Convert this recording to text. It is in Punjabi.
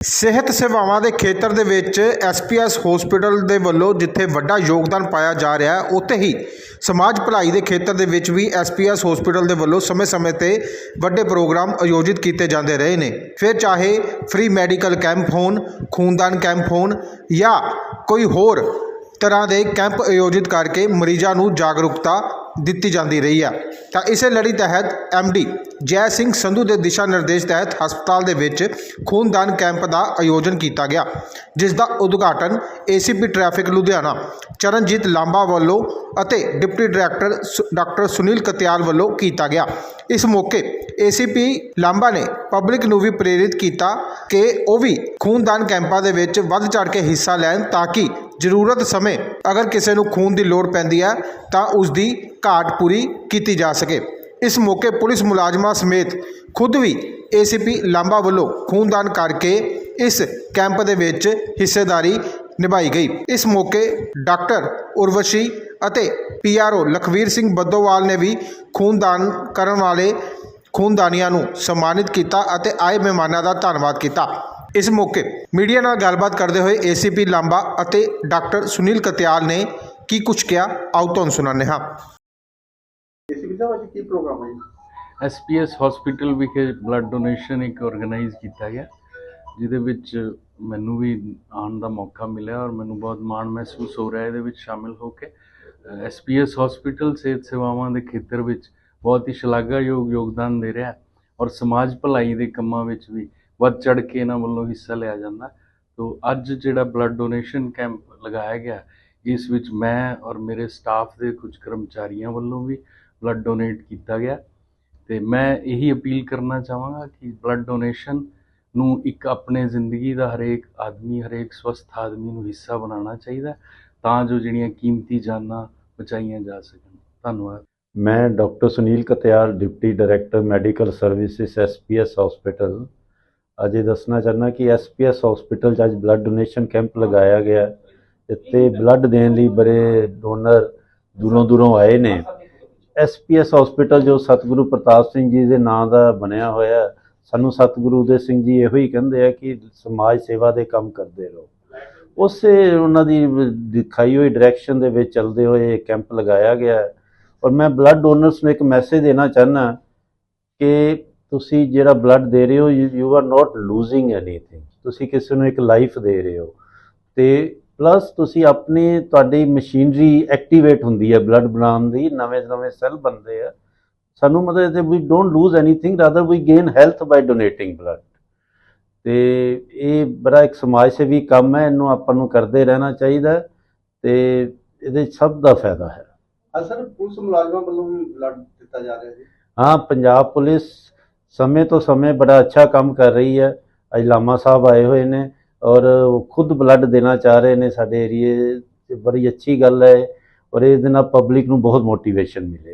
ਸਿਹਤ ਸੇਵਾਵਾਂ ਦੇ ਖੇਤਰ ਦੇ ਵਿੱਚ ਐਸਪੀਐਸ ਹਸਪੀਟਲ ਦੇ ਵੱਲੋਂ ਜਿੱਥੇ ਵੱਡਾ ਯੋਗਦਾਨ ਪਾਇਆ ਜਾ ਰਿਹਾ ਹੈ, ਉੱਥੇ ਹੀ ਸਮਾਜ ਭਲਾਈ ਦੇ ਖੇਤਰ ਦੇ ਵਿੱਚ ਵੀ ਐਸਪੀਐਸ ਹਸਪੀਟਲ ਦੇ ਵੱਲੋਂ ਸਮੇਂ-ਸਮੇਂ ਤੇ ਵੱਡੇ ਪ੍ਰੋਗਰਾਮ ਆਯੋਜਿਤ ਕੀਤੇ ਜਾਂਦੇ ਰਹੇ ਨੇ। ਫਿਰ ਚਾਹੇ ਫ੍ਰੀ ਮੈਡੀਕਲ ਕੈਂਪ ਹੋਣ, ਖੂਨਦਾਨ ਕੈਂਪ ਹੋਣ ਜਾਂ ਕੋਈ ਹੋਰ ਤਰ੍ਹਾਂ ਦੇ ਕੈਂਪ ਆਯੋਜਿਤ ਕਰਕੇ ਮਰੀਜ਼ਾਂ ਨੂੰ ਜਾਗਰੂਕਤਾ ਦਿੱਤੀ ਜਾਂਦੀ ਰਹੀ ਹੈ ਤਾਂ ਇਸੇ ਲੜੀ ਤਹਿਤ ਐਮਡੀ ਜੈ ਸਿੰਘ ਸੰਧੂ ਦੇ ਦਿਸ਼ਾ ਨਿਰਦੇਸ਼ ਤਹਿਤ ਹਸਪਤਾਲ ਦੇ ਵਿੱਚ ਖੂਨਦਾਨ ਕੈਂਪ ਦਾ ਆਯੋਜਨ ਕੀਤਾ ਗਿਆ, ਜਿਸ ਦਾ ਉਦਘਾਟਨ ਏਸੀਪੀ ਟ੍ਰੈਫਿਕ ਲੁਧਿਆਣਾ ਚਰਨਜੀਤ ਲਾਂਬਾ ਵੱਲੋਂ ਅਤੇ ਡਿਪਟੀ ਡਾਇਰੈਕਟਰ ਸੁ- ਡਾਕਟਰ ਸੁਨੀਲ ਕਤਿਆਲ ਵੱਲੋਂ ਕੀਤਾ ਗਿਆ। ਇਸ ਮੌਕੇ ਏਸੀਪੀ ਲਾਂਬਾ ਨੇ ਪਬਲਿਕ ਨੂੰ ਵੀ ਪ੍ਰੇਰਿਤ ਕੀਤਾ ਕਿ ਉਹ ਵੀ ਖੂਨਦਾਨ ਕੈਂਪਾਂ ਦੇ ਵਿੱਚ ਵੱਧ ਚੜ ਕੇ ਹਿੱਸਾ ਲੈਣ ਤਾਂ ਕਿ ਜ਼ਰੂਰਤ ਸਮੇਂ ਅਗਰ ਕਿਸੇ ਨੂੰ ਖੂਨ ਦੀ ਲੋੜ ਪੈਂਦੀ ਹੈ, ਤਾਂ ਉਸ ਦੀ ਘਾਟ ਪੂਰੀ ਕੀਤੀ ਜਾ ਸਕੇ। ਇਸ ਮੌਕੇ ਪੁਲਿਸ ਮੁਲਾਜ਼ਮਾਂ ਸਮੇਤ ਖੁਦ ਵੀ ਏਸੀਪੀ ਲਾਂਬਾ ਵੱਲੋਂ ਖੂਨਦਾਨ ਕਰਕੇ ਇਸ ਕੈਂਪ ਦੇ ਵਿੱਚ ਹਿੱਸੇਦਾਰੀ ਨਿਭਾਈ ਗਈ। ਇਸ ਮੌਕੇ ਡਾਕਟਰ ਉਰਵਸ਼ੀ ਅਤੇ ਪੀਆਰਓ ਲਖਵੀਰ ਸਿੰਘ ਬੱਦੋਵਾਲ ਨੇ ਵੀ ਖੂਨਦਾਨ ਕਰਨ ਵਾਲੇ ਖੂਨਦਾਨੀਆਂ ਨੂੰ ਸਨਮਾਨਿਤ ਕੀਤਾ ਅਤੇ ਆਏ ਮਹਿਮਾਨਾਂ ਦਾ ਧੰਨਵਾਦ ਕੀਤਾ। ਇਸ ਮੌਕੇ ਮੀਡੀਆ ਨਾਲ ਗੱਲਬਾਤ ਕਰਦੇ ਹੋਏ ਏਸੀਪੀ ਲਾਂਬਾ ਅਤੇ ਡਾਕਟਰ ਸੁਨੀਲ ਕਤਿਆਲ ਨੇ ਕੀ ਕੁਝ ਕਿਹਾ? ਆਓ ਤੁਹਾਨੂੰ ਸੁਣਾਉਂਦੇ ਹਾਂ। ਕੀ ਪ੍ਰੋਗਰਾਮ ਹੈ? ਐਸਪੀਐਸ ਹਸਪੀਟਲ ਵਿਖੇ ਬਲੱਡ ਡੋਨੇਸ਼ਨ ਇੱਕ ਆਰਗੇਨਾਈਜ਼ ਕੀਤਾ ਗਿਆ ਜਿਹਦੇ ਵਿੱਚ ਮੈਨੂੰ ਵੀ ਆਉਣ ਦਾ ਮੌਕਾ ਮਿਲਿਆ ਔਰ ਮੈਨੂੰ ਬਹੁਤ ਮਾਣ ਮਹਿਸੂਸ ਹੋ ਰਿਹਾ ਇਹਦੇ ਵਿੱਚ ਸ਼ਾਮਿਲ ਹੋ ਕੇ ਐਸਪੀਐਸ ਹਸਪੀਟਲ ਸਿਹਤ ਸੇਵਾਵਾਂ ਦੇ ਖੇਤਰ ਵਿੱਚ ਬਹੁਤ ਹੀ ਸ਼ਲਾਘਾਯੋਗ ਯੋਗਦਾਨ ਦੇ ਰਿਹਾ ਔਰ ਸਮਾਜ ਭਲਾਈ ਦੇ ਕੰਮਾਂ ਵਿੱਚ ਵੀ ਵੱਧ ਚੜ ਕੇ ਇਹਨਾਂ ਵੱਲੋਂ ਹਿੱਸਾ ਲਿਆ ਜਾਂਦਾ। ਹੈ। ਤੋ ਅੱਜ ਜਿਹੜਾ ਬਲੱਡ ਡੋਨੇਸ਼ਨ ਕੈਂਪ ਲਗਾਇਆ ਗਿਆ, ਇਸ ਵਿੱਚ ਮੈਂ ਔਰ ਮੇਰੇ ਸਟਾਫ ਦੇ ਕੁਝ ਕਰਮਚਾਰੀਆਂ ਵੱਲੋਂ ਵੀ ਬਲੱਡ ਡੋਨੇਟ ਕੀਤਾ ਗਿਆ। ਤੇ ਮੈਂ ਇਹੀ ਅਪੀਲ ਕਰਨਾ ਚਾਹਾਂਗਾ ਕਿ ਬਲੱਡ ਡੋਨੇਸ਼ਨ ਨੂੰ ਇੱਕ ਆਪਣੇ ਜ਼ਿੰਦਗੀ ਦਾ ਹਰੇਕ ਆਦਮੀ, ਹਰੇਕ ਸਵਸਥ ਆਦਮੀ ਨੂੰ ਹਿੱਸਾ ਬਣਾਉਣਾ ਚਾਹੀਦਾ ਤਾਂ ਜੋ ਜਿਹੜੀਆਂ ਕੀਮਤੀ ਜਾਨਾਂ ਬਚਾਈਆਂ ਜਾ ਸਕਣ। ਧੰਨਵਾਦ। ਮੈਂ doctor Sunil Katyal, deputy director medical services SPS hospital. ਅੱਜ ਇਹ ਦੱਸਣਾ ਚਾਹੁੰਦਾ ਕਿ ਐਸਪੀਐਸ ਹਸਪੀਟਲ 'ਚ ਅੱਜ ਬਲੱਡ ਡੋਨੇਸ਼ਨ ਕੈਂਪ ਲਗਾਇਆ ਗਿਆ ਹੈ। ਇੱਥੇ ਬਲੱਡ ਦੇਣ ਲਈ ਬੜੇ ਡੋਨਰ ਦੂਰੋਂ ਦੂਰੋਂ ਆਏ ਨੇ। ਐਸਪੀਐਸ ਹਸਪੀਟਲ ਜੋ ਸਤਿਗੁਰੂ ਪ੍ਰਤਾਪ ਸਿੰਘ ਜੀ ਦੇ ਨਾਂ ਦਾ ਬਣਿਆ ਹੋਇਆ ਸਾਨੂੰ ਸਤਿਗੁਰੂ ਦੇ ਸਿੰਘ ਜੀ ਇਹੋ ਹੀ ਕਹਿੰਦੇ ਆ ਕਿ ਸਮਾਜ ਸੇਵਾ ਦੇ ਕੰਮ ਕਰਦੇ ਰਹੋ। ਉਸੇ ਉਹਨਾਂ ਦੀ ਦਿਖਾਈ ਹੋਈ ਡਾਇਰੈਕਸ਼ਨ ਦੇ ਵਿੱਚ ਚੱਲਦੇ ਹੋਏ ਇਹ ਕੈਂਪ ਲਗਾਇਆ ਗਿਆ ਔਰ ਮੈਂ ਬਲੱਡ ਡੋਨਰਸ ਨੂੰ ਇੱਕ ਮੈਸੇਜ ਦੇਣਾ ਚਾਹੁੰਦਾ ਕਿ ਤੁਸੀਂ ਜਿਹੜਾ ਬਲੱਡ ਦੇ ਰਹੇ ਹੋ you are not losing anything ਤੁਸੀਂ ਕਿਸੇ ਨੂੰ ਇੱਕ ਲਾਈਫ ਦੇ ਰਹੇ ਹੋ। ਤੇ ਪਲੱਸ ਤੁਸੀਂ ਆਪਣੀ ਤੁਹਾਡੀ ਮਸ਼ੀਨਰੀ ਐਕਟੀਵੇਟ ਹੁੰਦੀ ਹੈ ਬਲੱਡ ਬਣਾਉਣ ਦੀ ਨਵੇਂ ਨਵੇਂ ਸੈੱਲ ਬਣਦੇ ਆ। ਸਾਨੂੰ ਮਤਲਬ ਕਿ we don't lose anything rather we gain health by donating blood ਤੇ ਇਹ ਬੜਾ ਇੱਕ ਸਮਾਜ ਸੇਵੀ ਕੰਮ ਹੈ ਇਹਨੂੰ ਆਪਾਂ ਨੂੰ ਕਰਦੇ ਰਹਿਣਾ ਚਾਹੀਦਾ ਤੇ ਇਹਦੇ ਸਭ ਦਾ ਫਾਇਦਾ ਹੈ। ਅੱਜ ਸਰ ਪੁਲਿਸ ਮੁਲਾਜ਼ਮਾਂ ਵੱਲੋਂ ਵੀ ਬਲੱਡ ਦਿੱਤਾ ਜਾ ਰਿਹਾ ਜੀ। ਹਾਂ ਪੰਜਾਬ ਪੁਲਿਸ ਸਮੇਂ ਤੋਂ ਸਮੇਂ ਬੜਾ ਅੱਛਾ ਕੰਮ ਕਰ ਰਹੀ ਹੈ। ਅੱਜ ਲਾਮਾ ਸਾਹਿਬ ਆਏ ਹੋਏ ਨੇ ਔਰ ਉਹ ਖੁਦ ਬਲੱਡ ਦੇਣਾ ਚਾਹ ਰਹੇ ਨੇ ਸਾਡੇ ਏਰੀਏ 'ਚ। ਬੜੀ ਅੱਛੀ ਗੱਲ ਹੈ ਔਰ ਇਹਦੇ ਨਾਲ ਪਬਲਿਕ ਨੂੰ ਬਹੁਤ ਮੋਟੀਵੇਸ਼ਨ ਮਿਲੇਗੀ।